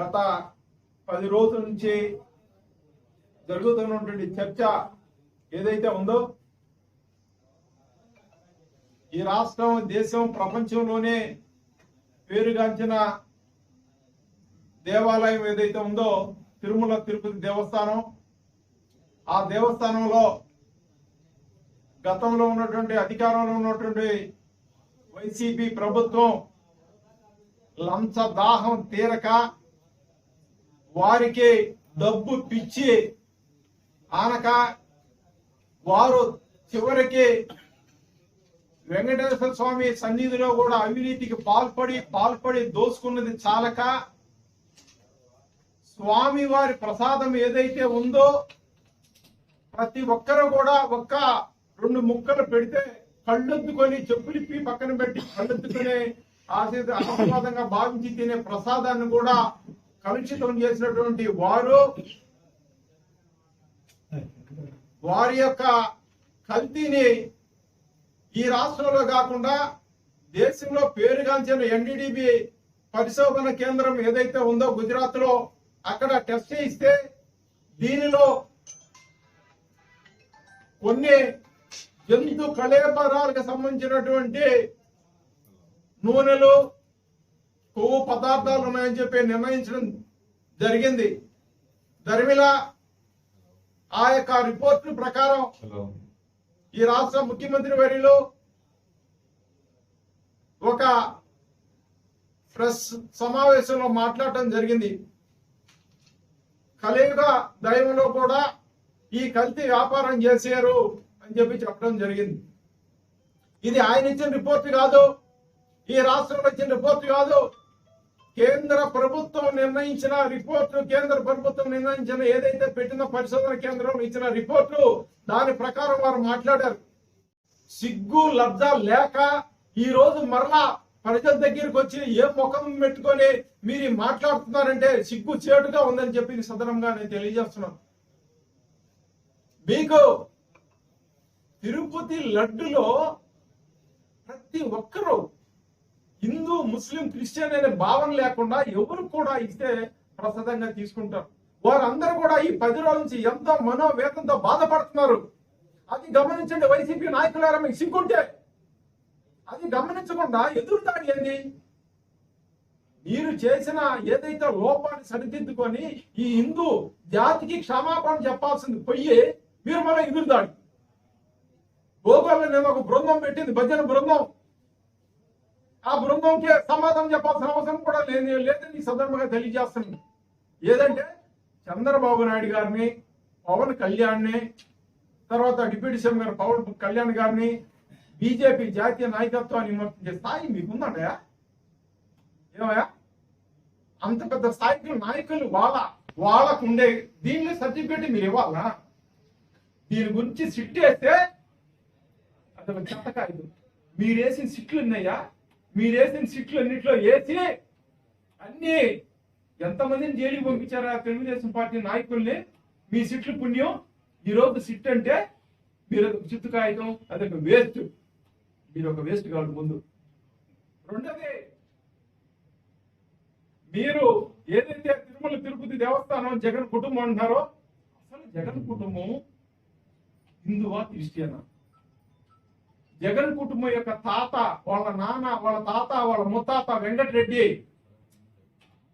గత పది రోజుల నుంచి జరుగుతున్నటువంటి చర్చ ఏదైతే ఉందో ఈ రాష్ట్రం దేశం ప్రపంచంలోనే పేరుగాంచిన దేవాలయం ఏదైతే ఉందో తిరుమల తిరుపతి దేవస్థానం. ఆ దేవస్థానంలో గతంలో ఉన్నటువంటి అధికారంలో ఉన్నటువంటి వైసీపీ ప్రభుత్వం లంచ దాహం తీరక వారికి డబ్బు పిచ్చి ఆనక వారు చివరికి వెంకటేశ్వర స్వామి సన్నిధిలో కూడా అవినీతికి పాల్పడి పాల్పడి దోసుకున్నది చాలక స్వామి వారి ప్రసాదం ఏదైతే ఉందో ప్రతి ఒక్కరు కూడా ఒక్క రెండు ముక్కలు పెడితే కళ్ళెత్తుకొని చెప్పులిప్పి పక్కన పెట్టి కళ్ళెత్తుకునే ఆశీర్వాదంగా భావించి తినే ప్రసాదాన్ని కూడా కలుషితం చేసినటువంటి వారు వారి యొక్క కల్తీని ఈ రాష్ట్రంలో కాకుండా దేశంలో పేరుగాంచిన ఎన్డీడీబీ పరిశోధన కేంద్రం ఏదైతే ఉందో గుజరాత్లో అక్కడ టెస్ట్ చేయిస్తే దీనిలో కొన్ని జంతు కళేపరాలకు సంబంధించినటువంటి నూనెలు కొవ్వు పదార్థాలు ఉన్నాయని చెప్పి నిర్ణయించడం జరిగింది. దరిమిల ఆ యొక్క రిపోర్టు ప్రకారం ఈ రాష్ట్ర ముఖ్యమంత్రి వర్యులు ఒక ప్రెస్ సమావేశంలో మాట్లాడటం జరిగింది. కలియుగ దైవంలో కూడా ఈ కల్తీ వ్యాపారం చేశారు అని చెప్పి చెప్పడం జరిగింది. ఇది ఆయన ఇచ్చిన రిపోర్ట్ కాదు ఈ రాష్ట్రంలో ఇచ్చిన రిపోర్ట్ కాదు కేంద్ర ప్రభుత్వం నిర్ణయించిన రిపోర్టు కేంద్ర ప్రభుత్వం నిర్ణయించిన ఏదైతే పెట్టిన పరిశోధన కేంద్రం ఇచ్చిన రిపోర్టు దాని ప్రకారం వారు మాట్లాడారు. సిగ్గు లబ్ధ లేక ఈ రోజు మరలా ప్రజల దగ్గరికి వచ్చి ఏ ముఖం పెట్టుకొని మీరు మాట్లాడుతున్నారంటే సిగ్గు చేటుగా ఉందని చెప్పి సదనంగా నేను తెలియజేస్తున్నాను. మీకు తిరుపతి లడ్డులో ప్రతి ఒక్కరూ హిందూ ముస్లిం క్రిస్టియన్ అనే భావన లేకుండా ఎవరు కూడా ఇస్తే ప్రసాదంగా తీసుకుంటారు. వారందరూ కూడా ఈ పది రోజుల నుంచి ఎంతో మనోవేదంతో బాధపడుతున్నారు. అది గమనించండి వైసీపీ నాయకులారా మీకు సిగ్గుంటే అది గమనించకుండా ఎదురుదాడి ఏంది? మీరు చేసిన ఏదైతే లోపాన్ని సరిదిద్దుకొని ఈ హిందూ జాతికి క్షమాపణ చెప్పాల్సింది పోయి మీరు మళ్ళీ ఎదురుదాడి. భోగోల్లో ఒక బృందం పెట్టింది భజన బృందం. ఆ బృందంకి సమాధానం చెప్పాల్సిన అవసరం కూడా లేదు లేదని ఈ సందర్భంగా తెలియజేస్తుంది ఏదంటే చంద్రబాబు నాయుడు గారిని పవన్ కళ్యాణ్ని తర్వాత డిప్యూటీ సీఎం గారు పవన్ కళ్యాణ్ గారిని బీజేపీ జాతీయ నాయకత్వాన్ని విమర్శించే స్థాయి మీకుందండయా? ఏమయ్యా? అంత పెద్ద స్థాయికి నాయకులు వాళ్ళ వాళ్ళకు ఉండే దీన్ని సర్టిఫికేట్ మీరు ఇవ్వాలా? దీని గురించి సిట్ వేస్తే చెత్త కాదు మీరు వేసిన సిట్లు ఉన్నాయా మీరు వేసిన సిట్లు అన్నింటిలో వేసి అన్ని ఎంతమందిని జైలుకి పంపించారా తెలుగుదేశం పార్టీ నాయకుల్ని? మీ సిట్లు పుణ్యం. ఈ రోజు సిట్ అంటే మీరు ఒక చిత్తు కాగితం అదొక వేస్ట్ మీరు ఒక వేస్ట్ కాదు ముందు. రెండోది మీరు ఏదైతే తిరుమల తిరుపతి దేవస్థానం జగన్ కుటుంబం అంటారో అసలు జగన్ కుటుంబం హిందువా క్రిస్టియనా? జగన్ కుటుంబం యొక్క తాత వాళ్ళ నాన్న వాళ్ళ తాత వాళ్ళ ముత్తాత వెంకటరెడ్డి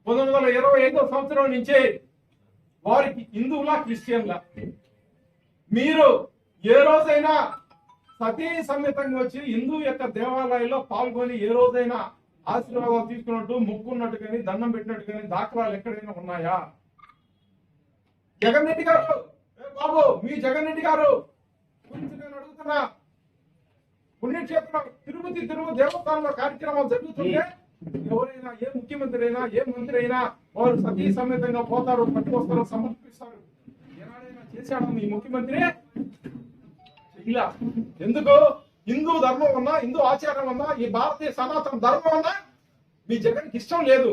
పంతొమ్మిది వందల ఇరవై ఐదో సంవత్సరం నుంచి వారికి హిందువులా క్రిస్టియన్లా. మీరు ఏ రోజైనా సతీ సమేతంగా వచ్చి హిందూ యొక్క దేవాలయంలో పాల్గొని ఏ రోజైనా ఆశీర్వాదాలు తీసుకున్నట్టు ముక్కున్నట్టు కానీ దండం పెట్టినట్టు కానీ దాఖలాలు ఎక్కడైనా ఉన్నాయా? జగన్ రెడ్డి గారు బాబు మీ జగన్ రెడ్డి గారు గురించి నేను అడుగుతున్నా. పుణ్యక్షేత్రం తిరుపతి తిరుగు దేవస్థానంలో కార్యక్రమాలు జరుగుతుంటే ఎవరైనా ఏ ముఖ్యమంత్రి అయినా ఏ మంత్రి అయినా వారు సతీ సమేతంగా పోతారు పట్టుకొస్తారు సమర్పిస్తారు. ఏనాడైనా చేశాడు ఈ ముఖ్యమంత్రి? ఇలా. ఎందుకు? హిందూ ధర్మం ఉన్నా హిందూ ఆచారం ఉన్నా ఈ భారతీయ సనాతన ధర్మం ఉన్నా మీ జగన్కి ఇష్టం లేదు.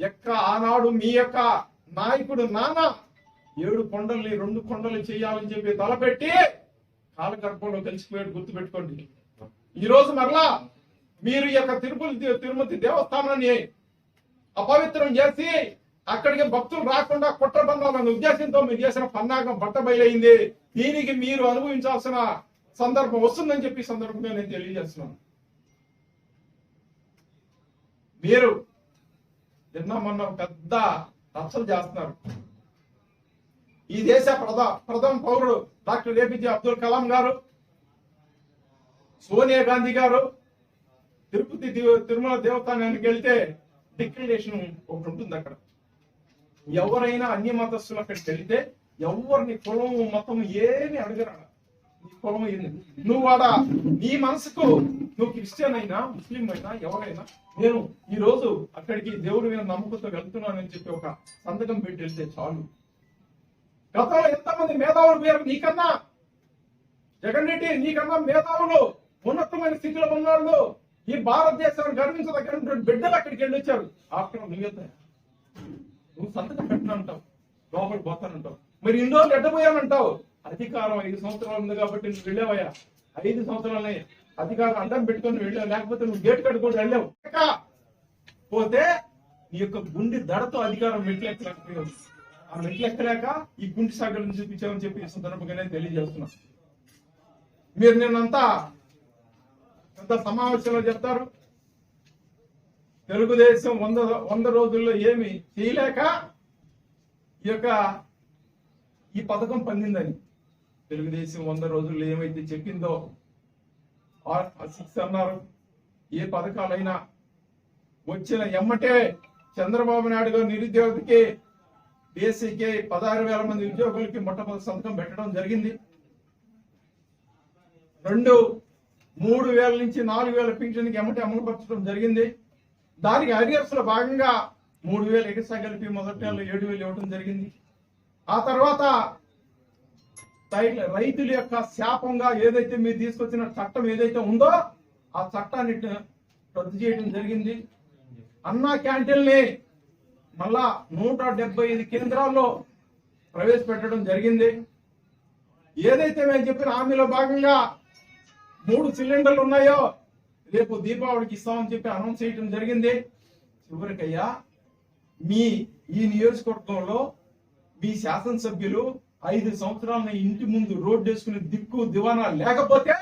ఎక్క ఆనాడు మీ యొక్క నాయకుడు నాన్న ఏడు కొండల్ని రెండు కొండలు చేయాలని చెప్పి తలపెట్టి కాలగర్భంలో కలిసిపోయాడు గుర్తు పెట్టుకోండి ఈ రోజు మరలా మీరు ఈ యొక్క తిరుపతి తిరుమతి దేవస్థానాన్ని అపవిత్రం చేసి అక్కడికి భక్తులు రాకుండా కుట్ర బంధాలన్న ఉద్దేశంతో మీరు చేసిన పన్నాగం బట్టబయలైంది. దీనికి మీరు అనుభవించాల్సిన సందర్భం వస్తుందని చెప్పి సందర్భంగా నేను తెలియజేస్తున్నాను. మీరు నిన్న మొన్న పెద్ద రచ్చలు చేస్తున్నారు. ఈ దేశ ప్రధా ప్రథమ పౌరుడు డాక్టర్ ఏపీజే అబ్దుల్ కలాం గారు సోనియా గాంధీ గారు తిరుపతి తిరుమల దేవస్థానానికి వెళ్తే డిక్లరేషన్ ఒకటి ఉంటుంది అక్కడ. ఎవరైనా అన్య మతస్థులు అక్కడికి వెళ్తే ఎవరిని కులం మతం ఏమి అడగరా నీ కులం ఏంది? నువ్వు ఆడ నీ మనసుకు నువ్వు క్రిస్టియన్ అయినా ముస్లిం అయినా ఎవరైనా నేను ఈ రోజు అక్కడికి దేవుడి మీద నమ్మకంతో వెళ్తున్నానని చెప్పి ఒక సంతకం పెట్టి వెళ్తే చాలు. గతంలో ఎంతమంది మేధావులు పేరు నీకన్నా? జగన్ రెడ్డి నీకన్నా మేధావులు ఉన్నతమైన స్థితిలో ఉన్నవాళ్ళు ఈ భారతదేశాన్ని గర్వించదగినటువంటి బిడ్డలు అక్కడికి వెళ్ళి వచ్చారు. ఆఫ్టర్ నువ్వు నువ్వు సంతకం పెట్టనంటావు. లోపలికి పోతానంటావు. మరి ఇన్ని రోజులు ఎడ్డపోయానంటావు అధికారం ఐదు సంవత్సరాలు ఉంది కాబట్టి నువ్వు వెళ్ళావయ్యా. ఐదు సంవత్సరాలని అధికారం అడ్డం పెట్టుకొని వెళ్ళావు. లేకపోతే నువ్వు గేట్ కట్టుకొని వెళ్ళావు. పోతే నీ యొక్క గుండె దడతో అధికారం మెట్లు ఆ మెట్లు ఎక్కలేక ఈ గుండె సాగలను చూపించామని చెప్పి ఈ సందర్భంగా నేను తెలియజేస్తున్నా. మీరు నిన్నంతా పెద్ద సమావేశంలో చెప్తారు? తెలుగుదేశం వంద వంద రోజుల్లో ఏమి చేయలేక ఈ యొక్క ఈ పథకం పొందిందని తెలుగుదేశం వంద రోజుల్లో ఏమైతే చెప్పిందో సిక్స్ అన్నారు. ఏ పథకాలైనా వచ్చిన ఎమ్మటే చంద్రబాబు నాయుడు గారు నిరుద్యోగికి బీఎస్సీకి పదహారు వేల మంది ఉద్యోగులకి మొట్టమొదటి సంతకం పెట్టడం జరిగింది. రెండు మూడు వేల నుంచి నాలుగు వేల పింఛన్కి ఎమ్మటి అమలుపరచడం జరిగింది. దానికి అరియర్స్లో భాగంగా మూడు వేలు ఎగసా కలిపి మొదటి నెలలో ఏడు వేలు ఇవ్వడం జరిగింది. ఆ తర్వాత రైతుల యొక్క శాపంగా ఏదైతే మీరు తీసుకొచ్చిన చట్టం ఏదైతే ఉందో ఆ చట్టాన్ని రద్దు చేయడం జరిగింది. అన్నా క్యాంటీన్ని మళ్ళా నూట డెబ్బై ఐదు కేంద్రాల్లో ప్రవేశపెట్టడం జరిగింది. ఏదైతే మేము చెప్పిన హామీలో భాగంగా మూడు సిలిండర్లు ఉన్నాయో రేపు దీపావళికి ఇస్తామని చెప్పి అనౌన్స్ చేయడం జరిగింది. చివరికయ్యా మీ ఈ నియోజకవర్గంలో మీ శాసనసభ్యులు ఐదు సంవత్సరాల ఇంటి ముందు రోడ్డు వేసుకునే దిక్కు దివానా లేకపోతే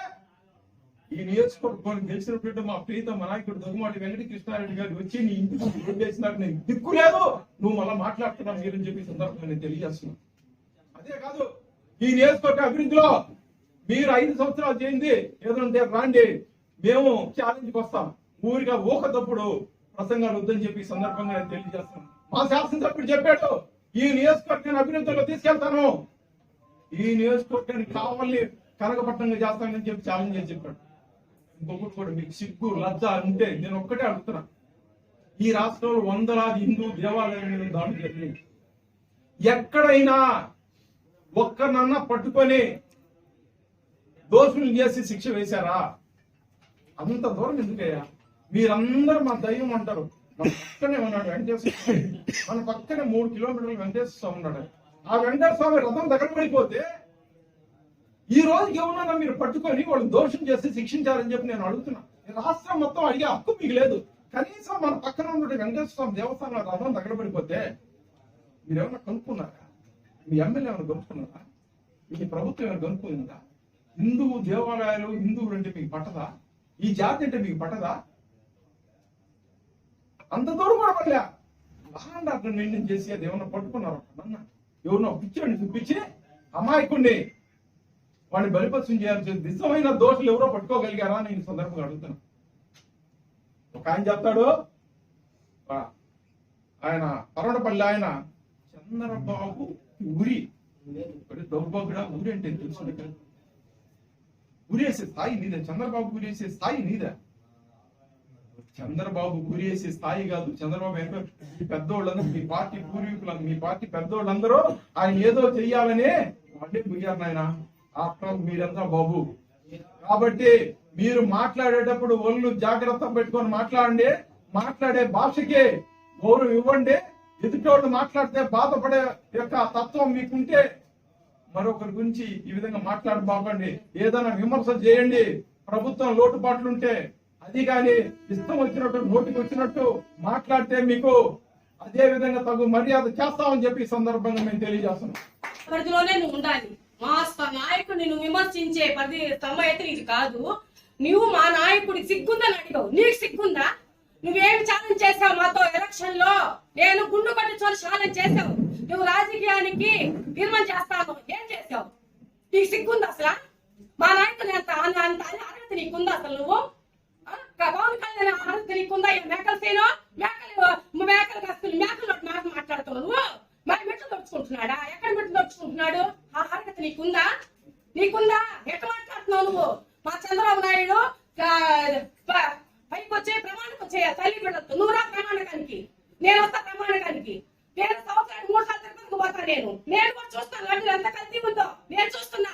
ఈ నియోజకవర్గం గెలిచినప్పుడు మా ప్రీతం నాయకుడు దగ్గుమాటి వెంకట కృష్ణారెడ్డి గారు వచ్చి నీ ఇంటికి రోడ్డు వేసినారు నేను దిక్కు లేదు. నువ్వు మళ్ళీ మాట్లాడుతున్నావు మీరని చెప్పి సందర్భంగా నేను తెలియజేస్తున్నాను. అదే కాదు ఈ నియోజకవర్గ అభివృద్ధిలో మీరు ఐదు సంవత్సరాలు చేయండి ఏదంటే రాండి. మేము ఛాలెంజ్కి వస్తాం. ఊరిగా ఊక తప్పుడు ప్రసంగాలు వద్దని చెప్పి సందర్భంగా నేను తెలియజేస్తాను మా శాసనసభ్యుడు చెప్పాడు ఈ నియోజకవర్గాన్ని అభివృద్ధిలో తీసుకెళ్తాను. ఈ నియోజకవర్గానికి కావాలని కనకపట్నంగా చేస్తానని చెప్పి ఛాలెంజ్ చేసి చెప్పాడు. ఇంకొకటి కూడా మీకు సిగ్గు లజ్జ అంటే నేను ఒక్కటే అడుగుతున్నా. ఈ రాష్ట్రంలో వందలాది హిందూ దేవాలయాల దాడి జరిగింది ఎక్కడైనా ఒక్కనన్నా పట్టుకొని దోషులు చేసి శిక్ష వేశారా? అంత దూరం ఎందుకయ్యా? మీరందరూ మా దయ్యం అంటారు. మన పక్కనే ఉన్నాడు వెంకటేశ్వర స్వామి. మన పక్కనే మూడు కిలోమీటర్లు వెంకటేశ్వర స్వామి ఉన్నాడు. ఆ వెంకటేశ్వర స్వామి రథం దగ్గర పడిపోతే ఈ రోజుకి ఏమన్నా మీరు పట్టుకొని వాళ్ళు దోషం చేసి శిక్షించారని చెప్పి నేను అడుగుతున్నా. రాష్ట్రం మొత్తం అడిగే హక్కు మీకు లేదు. కనీసం మన పక్కన ఉన్న వెంకటేశ్వర స్వామి దేవస్థానం రథం దగ్గర పడిపోతే మీరు కనుక్కున్నారా? మీ ఎమ్మెల్యే ఏమైనా కనుక్కున్నారా మీ ప్రభుత్వం ఏమైనా కనుక్కుందా హిందూ దేవాలయాలు హిందువులు అంటే మీకు పట్టదా? ఈ జాతి అంటే మీకు పట్టదా? అంత దూరం కూడా పడలే. లాండ్ ఆర్డర్ మెయింటైన్ చేసి అది ఏమన్నా పట్టుకున్నారు? నన్న ఎవరినో పిచ్చి చూపించి అమాయకుడిని వాడిని బలిపత్యం చేయాల్సి నిజమైన దోషులు ఎవరో పట్టుకోగలిగారా అని నేను సందర్భంగా అడుగుతాను. ఒక ఆయన చెప్తాడు ఆయన పరవడపల్లి ఆయన చంద్రబాబు ఊరి ఒరే ఊరి అంటే తెలుసు ఊరేసే స్థాయి నీదే చంద్రబాబు ఊరేసే స్థాయి నీదే. చంద్రబాబు ఊరేసే స్థాయి కాదు. చంద్రబాబు ఏంటో మీ పెద్దోళ్ళందరూ మీ పార్టీ పూర్వీకులందరూ మీ పార్టీ పెద్దోళ్ళందరూ ఆయన ఏదో చెయ్యాలని వాళ్ళే గుయ్యారు నాయన. ఆఫ్టర్ మీరంతా బాబు. కాబట్టి మీరు మాట్లాడేటప్పుడు ఒళ్ళు జాగ్రత్త పెట్టుకొని మాట్లాడండి. మాట్లాడే భాషకి గౌరవం ఇవ్వండి. ఎదుటోళ్ళు మాట్లాడితే బాధపడే యొక్క తత్వం మీకుంటే మరొకరి గురించి ఈ విధంగా మాట్లాడబాకండి. ఏదైనా విమర్శ చేయండి. ప్రభుత్వం లోటుపాట్లుంటే అది కానీ ఇష్టం వచ్చినట్టు నోటికి వచ్చినట్టు మాట్లాడితే మీకు అదే విధంగా తగు మర్యాద చేస్తామని చెప్పి సందర్భంగా మేము తెలియజేస్తున్నాం. ఉండాలి. మా నాయకుడిని నువ్వు విమర్శించే పది స్థలం అయితే ఇది కాదు. నువ్వు మా నాయకుడికి సిగ్గుందని అడిగావు. నీకు సిగ్గుందా? నువ్వేం ఛాలెంజ్ చేసావు మాతో ఎలక్షన్లో? నేను గుండు పట్టించుకొని ఛాలెంజ్ చేసావు నువ్వు రాజకీయానికి తీర్మానం చేస్తాను ఏం చేసావు నీకు సిగ్గుందా అసలు? మా నాయకుడు అంత అంత అంత అర్హత నీకుందా అసలు నువ్వు? పవన్ కళ్యాణ్ అర్హత నీకుందా? మేకలు సేను? మేకలు మేకలు కస్తులు మేకలు మాట మాట్లాడుతున్నావు నువ్వు? మరి మెట్లు దొరుచుకుంటున్నాడా ఎక్కడ మెట్లు దొరుచుకుంటున్నాడు ఆ అర్హత నీకుందా? నీకుందా? ఎట్లా మాట్లాడుతున్నావు నువ్వు? మా చంద్రబాబు నాయుడు పైకి వచ్చే ప్రమాణకు వచ్చే తల్లి బిడ్డలతో. నువ్వు రా ప్రమాణకానికి. నేను వస్తా ప్రమాణకానికి. నేను సంవత్సరానికి మూడు సార్లు తిరుపతికి పోతా నేను. నేను కూడా చూస్తాను. లడ్డు ఎంత కల్తీ ఉందో? నేను చూస్తున్నా.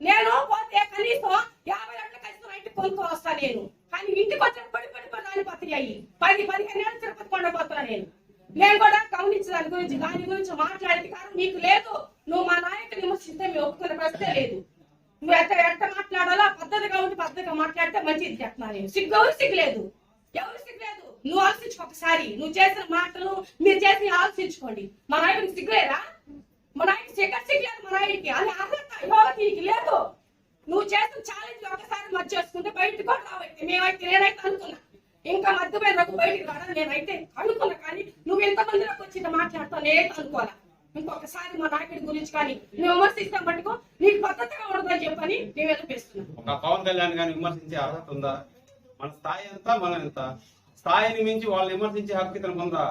నేను పోతే కనీసం యాభై లక్షల కనీసం ఇంటికి కొనుక్కొని వస్తా నేను. కానీ ఇంటికి వచ్చిన పడి పడి పడి రాలిపోతాయి అయ్యి. పది పదిహేను ఏళ్ళు తిరుపతి కొండ పోతున్నా నేను. మేము కూడా గమనించి దాని గురించి దాని గురించి మాట్లాడేది అధికారం నీకు లేదు. నువ్వు మా నాయకుని విమర్శిస్తే మేము ఒప్పుకునే ప్రశ్న లేదు. నువ్వు ఎట్ట ఎట్ట మాట్లాడాలో పద్ధతిగా ఉండి పద్ధతిగా మాట్లాడితే మంచిది చెప్తున్నాను నేను. సిగ్గు ఎవరు సిగ్గులేదు ఎవరు సిగ్గులేదు నువ్వు ఆలోచించుకో ఒకసారి. నువ్వు చేసిన మాటలు మీరు చేసి ఆలోచించుకోండి. మా నాయకుడికి సిగ్గులేదా మా నాయకుడికి సిగ్గ సిగ్గులేదు మా నాయకుడికి. అది అర్హత నీకు లేదు. నువ్వు చేసిన ఛాలెంజ్ ఒకసారి మధ్య చేసుకుంటే బయటకు కూడా రావైతే మేమైతే నేనైతే అనుకున్నా. ఇంకా మధ్యమైన రఘు బయటికి రావడం నేనైతే అనుకున్నా కానీ నువ్వు ఎంతమందిలోకి వచ్చి మాట్లాడుతావు మాట్లాడతావు అనుకోవాలా? ఇంకొకసారి మా నాయకుడి గురించి కానీ నువ్వు విమర్శిస్తే పట్టుకో నీకు పద్ధతిగా ఉండదని చెప్పని నేను ఎదుపిస్తున్నాం ఒక పవన్ కళ్యాణ్ గారిని విమర్శించే అర్హత ఉందా? మన స్థాయి ఎంత మనం ఎంత? స్థాయిని మించి వాళ్ళు విమర్శించే హక్కు ఇతను ఉందా?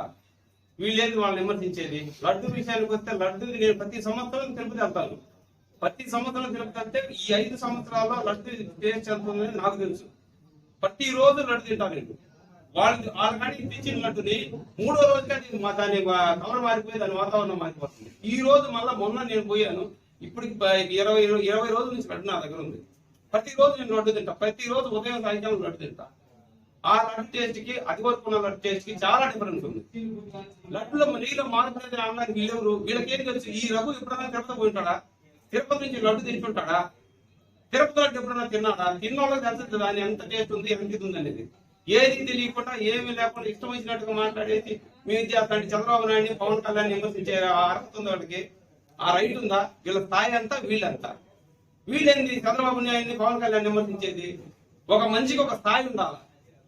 వీళ్ళేంది వాళ్ళని విమర్శించేది? లడ్డు విషయానికి వస్తే లడ్డూని నేను ప్రతి సంవత్సరం తిరుపతి వెళ్తాను. ప్రతి సంవత్సరం తిరుపతి వెళ్తే ఈ ఐదు సంవత్సరాల్లో లడ్డు టేస్ట్ ఎంత ఉందని నాకు తెలుసు. ప్రతి రోజు లడ్డు తింటాను నేను. వాళ్ళు వాళ్ళ కాడికి తెచ్చిన లడ్డుని మూడో రోజు కానీ మా దాని కవర్ మారిపోయి దాని వాతావరణం మారిపోతుంది. ఈ రోజు మళ్ళీ మొన్న నేను పోయాను. ఇప్పటికి ఇరవై ఇరవై రోజుల నుంచి లడ్డు నా దగ్గర ఉంది. ప్రతి రోజు నేను లడ్డు తింటా. ప్రతి రోజు ఉదయం సాయంత్రం లడ్డు తింటా. ఆ లడ్డు టేస్ట్కి అది వరకు ఉన్న లడ్డు టేస్ట్కి చాలా డిఫరెన్స్ ఉంది. లడ్డులో నీళ్ళు మార్పులేదు అనడానికి వీళ్ళెవరు వీళ్ళకేం తెలుసు? ఈ రఘు ఎప్పుడైనా తిరుపతి పోయింటాడా తిరుపతి నుంచి లడ్డు తింటుంటాడా తిరుపతి లడ్డు ఎప్పుడైనా తిన్నాడా? తిన్న వాళ్ళకి తెలుస్తుంది దాని ఎంత టేస్ట్ ఉంది ఎంత ఇది ఉంది అనేది? ఏది తెలియకుండా ఏమీ లేకుండా ఇష్టం వచ్చినట్టుగా మాట్లాడేసి మేము చేస్తాండి చంద్రబాబు నాయుడిని పవన్ కళ్యాణ్ విమర్శించే ఆ అర్హత ఉంది వాళ్ళకి ఆ రైట్ ఉందా? వీళ్ళ స్థాయి అంతా వీళ్ళంతా. వీళ్ళేంది చంద్రబాబు నాయుడిని పవన్ కళ్యాణ్ విమర్శించేది? ఒక మనిషికి ఒక స్థాయి ఉండాలి?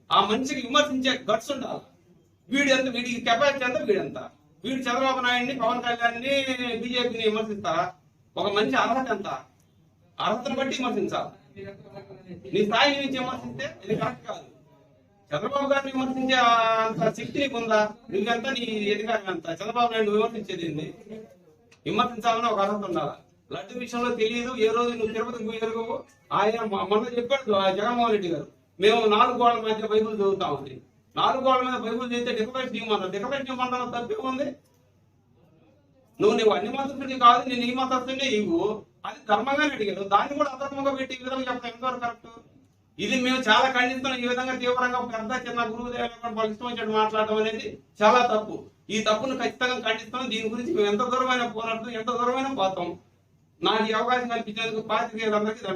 ఆ మనిషికి విమర్శించే గట్స్ ఉండాలి? వీడి ఎంత వీడికి కెపాసిటీ ఎంత? వీడంత? వీడు చంద్రబాబు నాయుడిని పవన్ కళ్యాణ్ని బీజేపీని విమర్శిస్తారా? ఒక మంచి అర్హత ఎంత? అర్హతను బట్టి విమర్శించాలి? నీ స్థాయి నుంచి విమర్శిస్తే ఇది కరెక్ట్ కాదు. చంద్రబాబు గారిని విమర్శించే అంత శక్తి నీకు ఉందా నువ్వెంత నీ ఎదిగా అంత. చంద్రబాబు నాయుడు విమర్శించేది ఏంది? విమర్శించాలని ఒక అర్హత ఉండాలి. లడ్డు విషయంలో తెలియదు. ఏ రోజు నువ్వు తిరుపతికి పోయగలవు ఆయన మొన్న చెప్పాడు ఆ జగన్మోహన్ రెడ్డి గారు. మేము నాలుగు గోడల మధ్య బైబుల్ ఉంది. నాలుగు గోడల మీద బైబుల్ చదివితే డిఫరెన్స్ ఇవ్వమన్నారు డిఫరెన్స్ ఇవ్వమన్నారు తప్పే ఉంది. నువ్వు నువ్వు అన్ని మతస్థుడి కాదు నేను ఈ మతస్థుడే ఇవ్వు. అది ధర్మంగానే అడిగాడు దాన్ని కూడా అధర్మంగా పెట్టి ఈ విధంగా చెప్పడం ఎంతవరకు కరెక్ట్? ఇది మేము చాలా ఖండిస్తున్నాం. ఈ విధంగా తీవ్రంగా పెద్ద చిన్న గురువు దేవాలయం వాళ్ళు ఇష్టం మాట్లాడడం అనేది చాలా తప్పు. ఈ తప్పును ఖచ్చితంగా ఖండిస్తాం దీని గురించి మేము ఎంత దూరమైన పోరాడుతాం ఎంత దూరమైన పోతాం. నాకు ఈ అవకాశం కల్పించేందుకు పాత్రికేయులందరికీ ధన్యవాదాలు.